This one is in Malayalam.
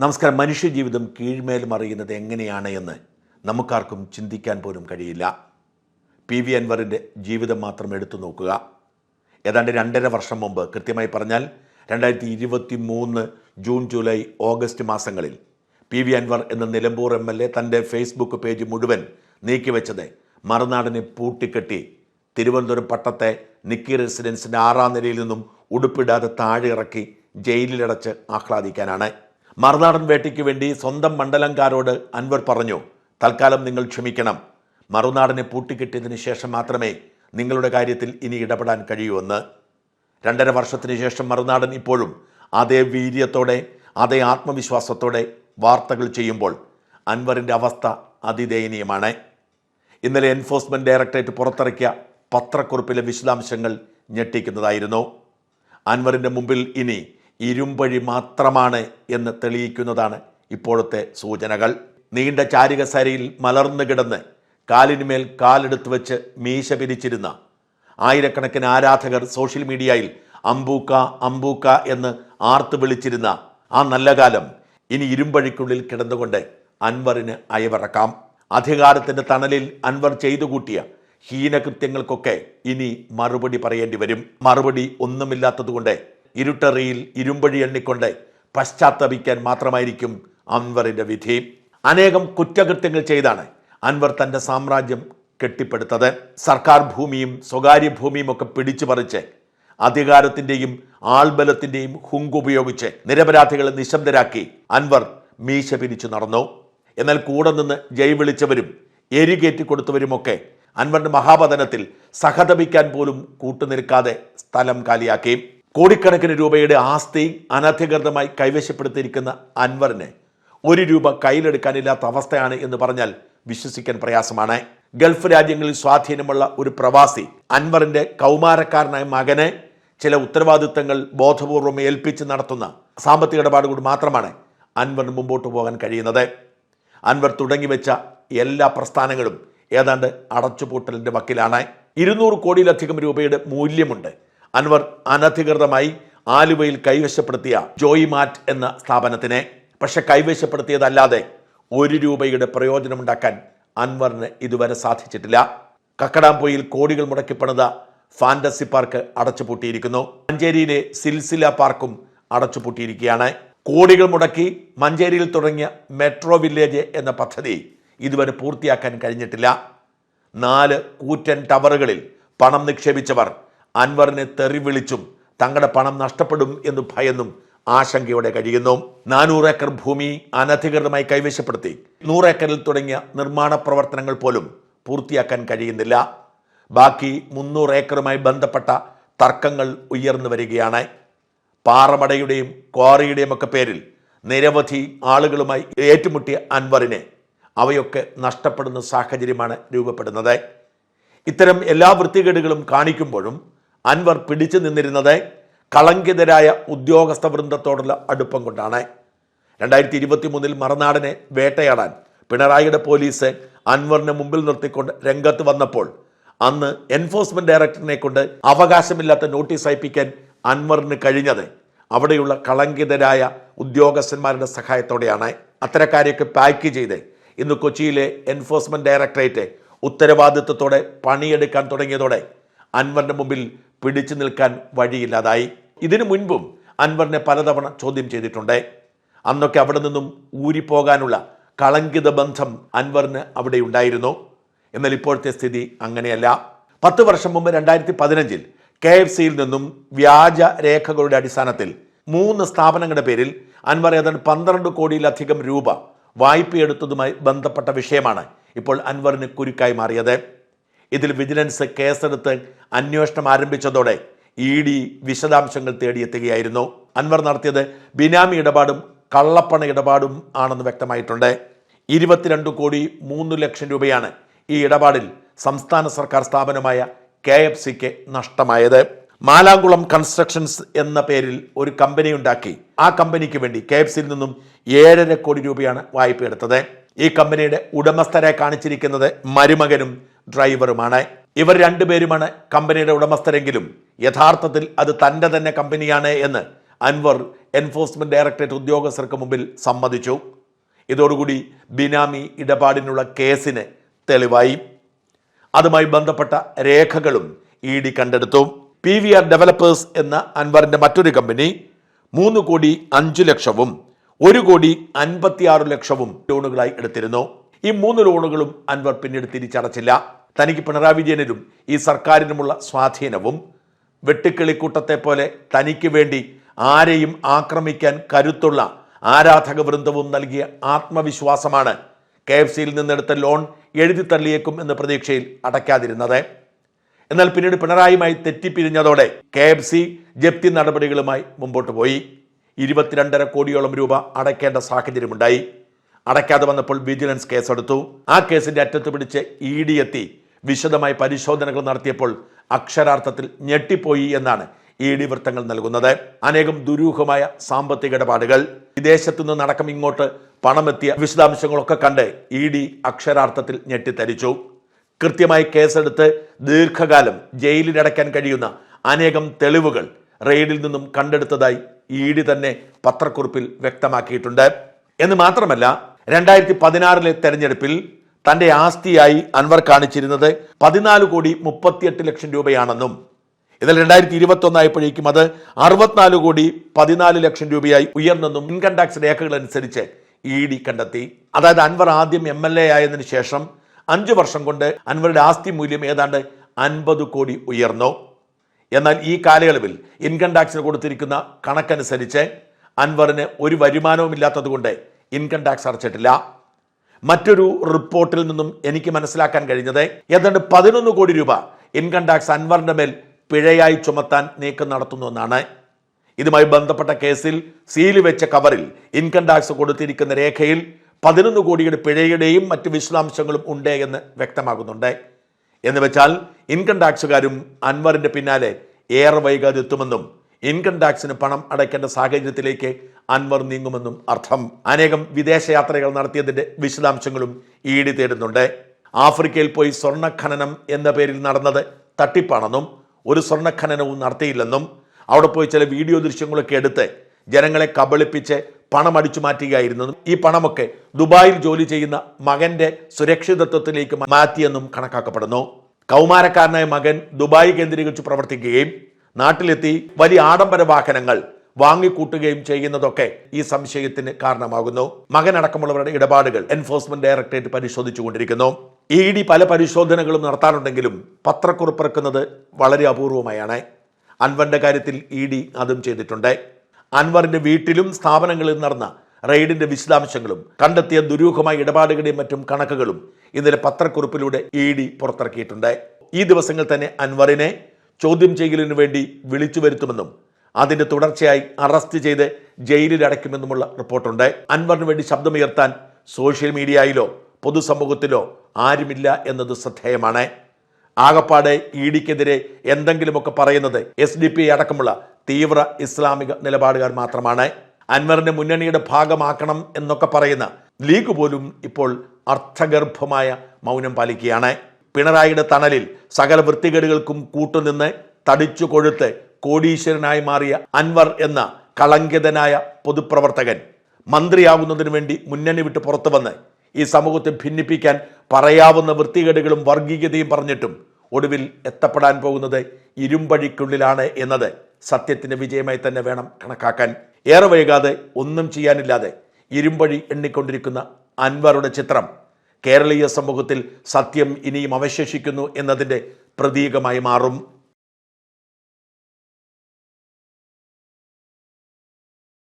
നമസ്കാരം. മനുഷ്യജീവിതം കീഴ്മേൽ മറിയുന്നത് എങ്ങനെയാണ് എന്ന് നമുക്കാർക്കും ചിന്തിക്കാൻ പോലും കഴിയില്ല. പി വി അൻവറിന്റെ ജീവിതം മാത്രം എടുത്തു നോക്കുക. ഏതാണ്ട് രണ്ടര വർഷം മുമ്പ് കൃത്യമായി പറഞ്ഞാൽ രണ്ടായിരത്തി ഇരുപത്തി മൂന്ന് ജൂൺ ജൂലൈ ഓഗസ്റ്റ് മാസങ്ങളിൽ പി വി അൻവർ എന്ന നിലമ്പൂർ എം എൽ എ തന്റെ ഫേസ്ബുക്ക് പേജ് മുഴുവൻ നീക്കിവെച്ചത് മറുനാടിനെ പൂട്ടിക്കെട്ടി തിരുവനന്തപുരം പട്ടത്തെ നിക്കി റെസിഡൻസിന്റെ ആറാം നിലയിൽ നിന്നും ഉടുപ്പിടാതെ താഴെ ഇറക്കി ജയിലിലടച്ച് ആഹ്ലാദിക്കാനാണ്. മറുനാടൻ വേട്ടയ്ക്ക് വേണ്ടി സ്വന്തം മണ്ഡലംകാരോട് അൻവർ പറഞ്ഞു തൽക്കാലം നിങ്ങൾ ക്ഷമിക്കണം. മറുനാടനെ പൂട്ടിക്കിട്ടിയതിന് ശേഷം മാത്രമേ നിങ്ങളുടെ കാര്യത്തിൽ ഇനി ഇടപെടാൻ കഴിയൂ എന്ന്. രണ്ടര വർഷത്തിന് ശേഷം മറുനാടൻ ഇപ്പോഴും അതേ വീര്യത്തോടെ അതേ ആത്മവിശ്വാസത്തോടെ വാർത്തകൾ ചെയ്യുമ്പോൾ അൻവറിന്റെ അവസ്ഥ അതിദയനീയമാണ്. ഇന്നലെ എൻഫോഴ്സ്മെന്റ് ഡയറക്ടറേറ്റ് പുറത്തിറക്കിയ പത്രക്കുറിപ്പിലെ വിശദാംശങ്ങൾ ഞെട്ടിക്കുന്നതായിരുന്നു. അൻവറിന്റെ മുമ്പിൽ ഇനി ഇരുമ്പഴി മാത്രമാണ് എന്ന് തെളിയിക്കുന്നതാണ് ഇപ്പോഴത്തെ സൂചനകൾ. നീണ്ട ചാരികസരയിൽ മലർന്നു കിടന്ന് കാലിനുമേൽ കാലെടുത്ത് വെച്ച് മീശ പിരിച്ചിരുന്ന ആയിരക്കണക്കിന് ആരാധകർ സോഷ്യൽ മീഡിയയിൽ അമ്പൂക്ക അമ്പൂക്ക എന്ന് ആർത്ത് വിളിച്ചിരുന്ന ആ നല്ല കാലം ഇനി ഇരുമ്പഴിക്കുള്ളിൽ കിടന്നുകൊണ്ട് അൻവറിന് അയവിറക്കാം. അധികാരത്തിന്റെ തണലിൽ അൻവർ ചെയ്തു കൂട്ടിയ ഹീനകൃത്യങ്ങൾക്കൊക്കെ ഇനി മറുപടി പറയേണ്ടി വരും. മറുപടി ഒന്നുമില്ലാത്തതുകൊണ്ട് ഇരുട്ടറിയിൽ ഇരുമ്പഴി എണ്ണിക്കൊണ്ട് പശ്ചാത്തപിക്കാൻ മാത്രമായിരിക്കും അൻവറിന്റെ വിധി. അനേകം കുറ്റകൃത്യങ്ങൾ ചെയ്താണ് അൻവർ തന്റെ സാമ്രാജ്യം കെട്ടിപ്പടുത്തത്. സർക്കാർ ഭൂമിയും സ്വകാര്യ ഭൂമിയും ഒക്കെ പിടിച്ചു പറിച്ച് അധികാരത്തിന്റെയും ആൾബലത്തിന്റെയും ഹുങ്കുപയോഗിച്ച് നിരപരാധികളെ നിശബ്ദരാക്കി അൻവർ മീശ പിരിച്ചു നടന്നു. എന്നാൽ കൂടെ നിന്ന് ജയ് വിളിച്ചവരും എരികേറ്റി കൊടുത്തവരുമൊക്കെ അൻവറിന്റെ മഹാപതനത്തിൽ സഹതപിക്കാൻ പോലും കൂട്ടുനിൽക്കാതെ സ്ഥലം കാലിയാക്കി. കോടിക്കണക്കിന് രൂപയുടെ ആസ്തി അനധികൃതമായി കൈവശപ്പെടുത്തിയിരിക്കുന്ന അൻവറിന് ഒരു രൂപ കയ്യിലെടുക്കാനില്ലാത്ത അവസ്ഥയാണ് എന്ന് പറഞ്ഞാൽ വിശ്വസിക്കാൻ പ്രയാസമാണ്. ഗൾഫ് രാജ്യങ്ങളിൽ സ്വാധീനമുള്ള ഒരു പ്രവാസി അൻവറിന്റെ കൗമാരക്കാരനായ മകനെ ചില ഉത്തരവാദിത്തങ്ങൾ ബോധപൂർവം ഏൽപ്പിച്ച് നടത്തുന്ന സാമ്പത്തിക ഇടപാടുകൂടി മാത്രമാണ് അൻവറിന് മുമ്പോട്ട് പോകാൻ കഴിയുന്നത്. അൻവർ തുടങ്ങിവെച്ച എല്ലാ പ്രസ്ഥാനങ്ങളും ഏതാണ്ട് അടച്ചുപൂട്ടലിന്റെ വക്കിലാണ്. ഇരുന്നൂറ് കോടിയിലധികം രൂപയുടെ മൂല്യമുണ്ട്. അൻവർ അനധികൃതമായി ആലുവയിൽ കൈവശപ്പെടുത്തിയ ജോയി മാറ്റ് എന്ന സ്ഥാപനത്തിനെ പക്ഷെ കൈവശപ്പെടുത്തിയതല്ലാതെ ഒരു രൂപയുടെ പ്രയോജനമുണ്ടാക്കാൻ അൻവറിന് ഇതുവരെ സാധിച്ചിട്ടില്ല. കക്കടാംപൊയിൽ കോടികൾ മുടക്കി പണിത ഫാന്റസി പാർക്ക് അടച്ചുപൂട്ടിയിരിക്കുന്നു. മഞ്ചേരിയിലെ സിൽസില പാർക്കും അടച്ചുപൂട്ടിയിരിക്കുകയാണ്. കോടികൾ മുടക്കി മഞ്ചേരിയിൽ തുടങ്ങിയ മെട്രോ വില്ലേജ് എന്ന പദ്ധതി ഇതുവരെ പൂർത്തിയാക്കാൻ കഴിഞ്ഞിട്ടില്ല. നാല് കൂറ്റൻ ടവറുകളിൽ പണം നിക്ഷേപിച്ചവർ അൻവറിനെ തെറി വിളിച്ചും തങ്ങളുടെ പണം നഷ്ടപ്പെടും എന്ന് ഭയന്നും ആശങ്കയോടെ കഴിയുന്നു. നാനൂറ് ഏക്കർ ഭൂമി അനധികൃതമായി കൈവശപ്പെടുത്തി. നൂറ് ഏക്കറിൽ തുടങ്ങിയ നിർമ്മാണ പ്രവർത്തനങ്ങൾ പോലും പൂർത്തിയാക്കാൻ കഴിയുന്നില്ല. ബാക്കി മുന്നൂറ് ഏക്കറുമായി ബന്ധപ്പെട്ട തർക്കങ്ങൾ ഉയർന്നു വരികയാണ്. പാറമടയുടെയും ക്വാറിയുടെയും ഒക്കെ പേരിൽ നിരവധി ആളുകളുമായി ഏറ്റുമുട്ടിയ അൻവറിനെ അവയൊക്കെ നഷ്ടപ്പെടുന്ന സാഹചര്യമാണ് രൂപപ്പെടുന്നത്. ഇത്തരം എല്ലാ വൃത്തികേടുകളും കാണിക്കുമ്പോഴും അൻവർ പിടിച്ചു നിന്നിരുന്നത് കളങ്കിതരായ ഉദ്യോഗസ്ഥ വൃന്ദത്തോടുള്ള അടുപ്പം കൊണ്ടാണ്. രണ്ടായിരത്തി ഇരുപത്തി മൂന്നിൽ മറുനാടനെ വേട്ടയാടാൻ പിണറായിയുടെ പോലീസ് അൻവറിനെ മുമ്പിൽ നിർത്തിക്കൊണ്ട് രംഗത്ത് വന്നപ്പോൾ അന്ന് എൻഫോഴ്സ്മെന്റ് ഡയറക്ടറിനെ കൊണ്ട് അവകാശമില്ലാത്ത നോട്ടീസ് അയപ്പിക്കാൻ അൻവറിന് കഴിഞ്ഞത് അവിടെയുള്ള കളങ്കിതരായ ഉദ്യോഗസ്ഥന്മാരുടെ സഹായത്തോടെയാണ്. അത്തരക്കാരെയൊക്കെ പാക്ക് ചെയ്ത് ഇന്ന് കൊച്ചിയിലെ എൻഫോഴ്സ്മെന്റ് ഡയറക്ടറേറ്റ് ഉത്തരവാദിത്വത്തോടെ പണിയെടുക്കാൻ തുടങ്ങിയതോടെ അൻവറിന്റെ മുമ്പിൽ പിടിച്ചു നിൽക്കാൻ വഴിയില്ലാതായി. ഇതിനു മുൻപും അൻവറിനെ പലതവണ ചോദ്യം ചെയ്തിട്ടുണ്ട്. അന്നൊക്കെ അവിടെ നിന്നും ഊരിപ്പോകാനുള്ള കളങ്കിത ബന്ധം അൻവറിന് അവിടെ ഉണ്ടായിരുന്നു. എന്നാൽ ഇപ്പോഴത്തെ സ്ഥിതി അങ്ങനെയല്ല. പത്ത് വർഷം മുമ്പ് രണ്ടായിരത്തി പതിനഞ്ചിൽ കെ എഫ് സിയിൽ നിന്നും വ്യാജ രേഖകളുടെ അടിസ്ഥാനത്തിൽ മൂന്ന് സ്ഥാപനങ്ങളുടെ പേരിൽ അൻവർ ഏതാണ്ട് പന്ത്രണ്ട് കോടിയിലധികം രൂപ വായ്പയെടുത്തതുമായി ബന്ധപ്പെട്ട വിഷയമാണ് ഇപ്പോൾ അൻവറിന് കുരുക്കായി മാറിയത്. ഇതിൽ വിജിലൻസ് കേസെടുത്ത് അന്വേഷണം ആരംഭിച്ചതോടെ ഇ ഡി വിശദാംശങ്ങൾ തേടിയെത്തുകയായിരുന്നു. അൻവർ നടത്തിയത് ബിനാമി ഇടപാടും കള്ളപ്പണ ഇടപാടും ആണെന്ന് വ്യക്തമായിട്ടുണ്ട്. ഇരുപത്തിരണ്ട് കോടി മൂന്ന് ലക്ഷം രൂപയാണ് ഈ ഇടപാടിൽ സംസ്ഥാന സർക്കാർ സ്ഥാപനമായ കെ എഫ് സിക്ക് നഷ്ടമായത്. മാലാങ്കുളം കൺസ്ട്രക്ഷൻസ് എന്ന പേരിൽ ഒരു കമ്പനി ഉണ്ടാക്കി. ആ കമ്പനിക്ക് വേണ്ടി കെ എഫ് സിയിൽ നിന്നും ഏഴര കോടി രൂപയാണ് വായ്പ എടുത്തത് ഈ കമ്പനിയുടെ ഉടമസ്ഥരെ കാണിച്ചിരിക്കുന്നത് മരുമകനും ഡ്രൈവറുമാണ്. ഇവർ രണ്ടുപേരുമാണ് കമ്പനിയുടെ ഉടമസ്ഥരെങ്കിലും. യഥാർത്ഥത്തിൽ അത് തന്റെ തന്നെ കമ്പനിയാണ് എന്ന് അൻവർ എൻഫോഴ്സ്മെന്റ് ഡയറക്ടറേറ്റ് ഉദ്യോഗസ്ഥർക്ക് മുമ്പിൽ സമ്മതിച്ചു. ഇതോടുകൂടി ബിനാമി ഇടപാടിനുള്ള കേസിന് തെളിവായി. അതുമായി ബന്ധപ്പെട്ട രേഖകളും ഇ ഡി കണ്ടെടുത്തു. പി വി ആർ ഡെവലപ്പേഴ്സ് എന്ന അൻവറിന്റെ മറ്റൊരു കമ്പനി മൂന്ന് കോടി അഞ്ചു ലക്ഷവും ഒരു കോടി അൻപത്തിയാറ് ലക്ഷവും ലോണുകളായി എടുത്തിരുന്നു. ഈ മൂന്ന് ലോണുകളും അൻവർ പിന്നീട് തിരിച്ചടച്ചില്ല. തനിക്ക് പിണറായി വിജയനിലും ഈ സർക്കാരിനുമുള്ള സ്വാധീനവും വെട്ടുക്കിളിക്കൂട്ടത്തെ പോലെ തനിക്ക് വേണ്ടി ആരെയും ആക്രമിക്കാൻ കരുത്തുള്ള ആരാധക വൃന്ദവും നൽകിയ ആത്മവിശ്വാസമാണ് കെ എഫ് സിയിൽ നിന്നെടുത്ത ലോൺ എഴുതി തള്ളിയേക്കും എന്ന പ്രതീക്ഷയിൽ അടയ്ക്കാതിരുന്നത്. എന്നാൽ പിന്നീട് പിണറായിയുമായി തെറ്റിപ്പിരിഞ്ഞതോടെ കെ എഫ് സി ജപ്തി നടപടികളുമായി മുമ്പോട്ട് പോയി. ഇരുപത്തിരണ്ടര കോടിയോളം രൂപ അടയ്ക്കേണ്ട സാഹചര്യമുണ്ടായി. അടയ്ക്കാതെ വന്നപ്പോൾ വിജിലൻസ് കേസെടുത്തു. ആ കേസിന്റെ അറ്റത്ത് പിടിച്ച് ഇ ഡി എത്തി വിശദമായി പരിശോധനകൾ നടത്തിയപ്പോൾ അക്ഷരാർത്ഥത്തിൽ ഞെട്ടിപ്പോയി എന്നാണ് ഇ ഡി വൃത്തങ്ങൾ നൽകുന്നത്. അനേകം ദുരൂഹമായ സാമ്പത്തിക ഇടപാടുകൾ. വിദേശത്തു നിന്നടക്കം ഇങ്ങോട്ട് പണമെത്തിയ വിശദാംശങ്ങളൊക്കെ കണ്ട് ഇ ഡി അക്ഷരാർത്ഥത്തിൽ ഞെട്ടിത്തരിച്ചു. കൃത്യമായി കേസെടുത്ത് ദീർഘകാലം ജയിലിലടയ്ക്കാൻ കഴിയുന്ന അനേകം തെളിവുകൾ റെയ്ഡിൽ നിന്നും കണ്ടെടുത്തതായി ഇ ഡി തന്നെ പത്രക്കുറിപ്പിൽ വ്യക്തമാക്കിയിട്ടുണ്ട്. എന്ന് മാത്രമല്ല രണ്ടായിരത്തി പതിനാറിലെ തെരഞ്ഞെടുപ്പിൽ തന്റെ ആസ്തിയായി അൻവർ കാണിച്ചിരുന്നത് പതിനാല് കോടി മുപ്പത്തിയെട്ട് ലക്ഷം രൂപയാണെന്നും ഇതിൽ രണ്ടായിരത്തി ഇരുപത്തി ഒന്നായപ്പോഴേക്കും അത് അറുപത്തിനാല് കോടി പതിനാല് ലക്ഷം രൂപയായി ഉയർന്നെന്നും ഇൻകം ടാക്സ് രേഖകൾ അനുസരിച്ച് ഇ ഡി കണ്ടെത്തി. അതായത് അൻവർ ആദ്യം എം എൽ എ ആയതിനു ശേഷം അഞ്ചു വർഷം കൊണ്ട് അൻവറുടെ ആസ്തി മൂല്യം ഏതാണ്ട് അൻപത് കോടി ഉയർന്നു. എന്നാൽ ഈ കാലയളവിൽ ഇൻകം ടാക്സിന് കൊടുത്തിരിക്കുന്ന കണക്കനുസരിച്ച് അൻവറിന് ഒരു വരുമാനവും ഇല്ലാത്തതുകൊണ്ട് ഇൻകം ടാക്സ് അടച്ചിട്ടില്ല. മറ്റൊരു റിപ്പോർട്ടിൽ നിന്നും എനിക്ക് മനസ്സിലാക്കാൻ കഴിഞ്ഞത് ഏതാണ്ട് പതിനൊന്ന് കോടി രൂപ ഇൻകം ടാക്സ് അൻവറിന്റെ മേൽ പിഴയായി ചുമത്താൻ നീക്കം നടത്തുന്നുവെന്നാണ് ഇതുമായി ബന്ധപ്പെട്ട കേസിൽ സീൽ വെച്ച കവറിൽ ഇൻകം ടാക്സ് കൊടുത്തിരിക്കുന്ന രേഖയിൽ പതിനൊന്ന് കോടിയുടെ പിഴയുടെയും മറ്റ് വിശദാംശങ്ങളും ഉണ്ട് എന്ന് വ്യക്തമാകുന്നുണ്ട്. എന്ന് വെച്ചാൽ ഇൻകം ടാക്സുകാരും അൻവറിന്റെ പിന്നാലെ ഏറെ വൈകാതെ എത്തുമെന്നും ഇൻകം ടാക്സിന് പണം അടയ്ക്കേണ്ട സാഹചര്യത്തിലേക്ക് അൻവർ നീങ്ങുമെന്നും അർത്ഥം. അനേകം വിദേശയാത്രകൾ നടത്തിയതിന്റെ വിശദാംശങ്ങളും ഇ ഡി തേടുന്നുണ്ട്. ആഫ്രിക്കയിൽ പോയി സ്വർണഖനനം എന്ന പേരിൽ നടന്നത് തട്ടിപ്പാണെന്നും ഒരു സ്വർണഖനനവും നടത്തിയില്ലെന്നും അവിടെ പോയി ചില വീഡിയോ ദൃശ്യങ്ങളൊക്കെ എടുത്ത് ജനങ്ങളെ കബളിപ്പിച്ച് പണം അടിച്ചു മാറ്റുകയായിരുന്നു ഈ പണമൊക്കെ ദുബായിൽ ജോലി ചെയ്യുന്ന മകന്റെ സുരക്ഷിതത്വത്തിലേക്ക് മാറ്റിയെന്നും കണക്കാക്കപ്പെടുന്നു. കൗമാരക്കാരനായ മകൻ ദുബായ് കേന്ദ്രീകരിച്ച് പ്രവർത്തിക്കുകയും നാട്ടിലെത്തി വലിയ ആഡംബര വാഹനങ്ങൾ വാങ്ങിക്കൂട്ടുകയും ചെയ്യുന്നതൊക്കെ ഈ സംശയത്തിന് കാരണമാകുന്നു. മകനടക്കമുള്ളവരുടെ ഇടപാടുകൾ എൻഫോഴ്സ്മെന്റ് ഡയറക്ടറേറ്റ് പരിശോധിച്ചുകൊണ്ടിരിക്കുന്നു. ഇ ഡി പല പരിശോധനകളും നടത്താറുണ്ടെങ്കിലും പത്രക്കുറിപ്പിറക്കുന്നത് വളരെ അപൂർവമായാണ്. അൻവറിന്റെ കാര്യത്തിൽ ഇ ഡി അതും ചെയ്തിട്ടുണ്ട്. അൻവറിന്റെ വീട്ടിലും സ്ഥാപനങ്ങളിൽ നടന്ന റെയ്ഡിന്റെ വിശദാംശങ്ങളും കണ്ടെത്തിയ ദുരൂഹമായ ഇടപാടുകളുടെയും മറ്റും കണക്കുകളും ഇന്നലെ പത്രക്കുറിപ്പിലൂടെ ഇ ഡി പുറത്തിറക്കിയിട്ടുണ്ട്. ഈ ദിവസങ്ങൾ തന്നെ അൻവറിനെ ചോദ്യം ചെയ്യലിനു വേണ്ടി വിളിച്ചു വരുത്തുമെന്നും അതിന്റെ തുടർച്ചയായി അറസ്റ്റ് ചെയ്ത് ജയിലിൽ അടയ്ക്കുമെന്നുമുള്ള റിപ്പോർട്ടുണ്ട്. അൻവറിന് വേണ്ടി ശബ്ദമുയർത്താൻ സോഷ്യൽ മീഡിയയിലോ പൊതുസമൂഹത്തിലോ ആരുമില്ല എന്നത് ശ്രദ്ധേയമാണ്. ആകപ്പാടെ ഇഡിക്കെതിരെ ഡിക്കെതിരെ എന്തെങ്കിലുമൊക്കെ പറയുന്നത് എസ് ഡി പി അടക്കമുള്ള തീവ്ര ഇസ്ലാമിക നിലപാടുകാർ മാത്രമാണ്. അൻവറിനെ മുന്നണിയുടെ ഭാഗമാക്കണം എന്നൊക്കെ പറയുന്ന ലീഗ് പോലും ഇപ്പോൾ അർത്ഥഗർഭമായ മൗനം പാലിക്കുകയാണ്. പിണറായിയുടെ തണലിൽ സകല വൃത്തികേടുകൾക്കും കൂട്ടുനിന്ന് തടിച്ചു കൊഴുത്ത് കോടീശ്വരനായി മാറിയ അൻവർ എന്ന കളങ്കിതനായ പൊതുപ്രവർത്തകൻ മന്ത്രിയാകുന്നതിനു വേണ്ടി മുന്നണി വിട്ട് പുറത്തു വന്ന് ഈ സമൂഹത്തെ ഭിന്നിപ്പിക്കാൻ പറയാവുന്ന വൃത്തികേടുകളും വർഗീയതയും പറഞ്ഞിട്ടും ഒടുവിൽ എത്തപ്പെടാൻ പോകുന്നത് ഇരുമ്പഴിക്കുള്ളിലാണ് എന്നത് സത്യത്തിന്റെ വിജയമായി തന്നെ വേണം കണക്കാക്കാൻ. ഏറെ വൈകാതെ ഒന്നും ചെയ്യാനില്ലാതെ ഇരുമ്പഴി എണ്ണിക്കൊണ്ടിരിക്കുന്ന അൻവറുടെ ചിത്രം കേരളീയ സമൂഹത്തിൽ സത്യം ഇനിയും അവശേഷിക്കുന്നു എന്നതിന്റെ പ്രതീകമായി മാറും.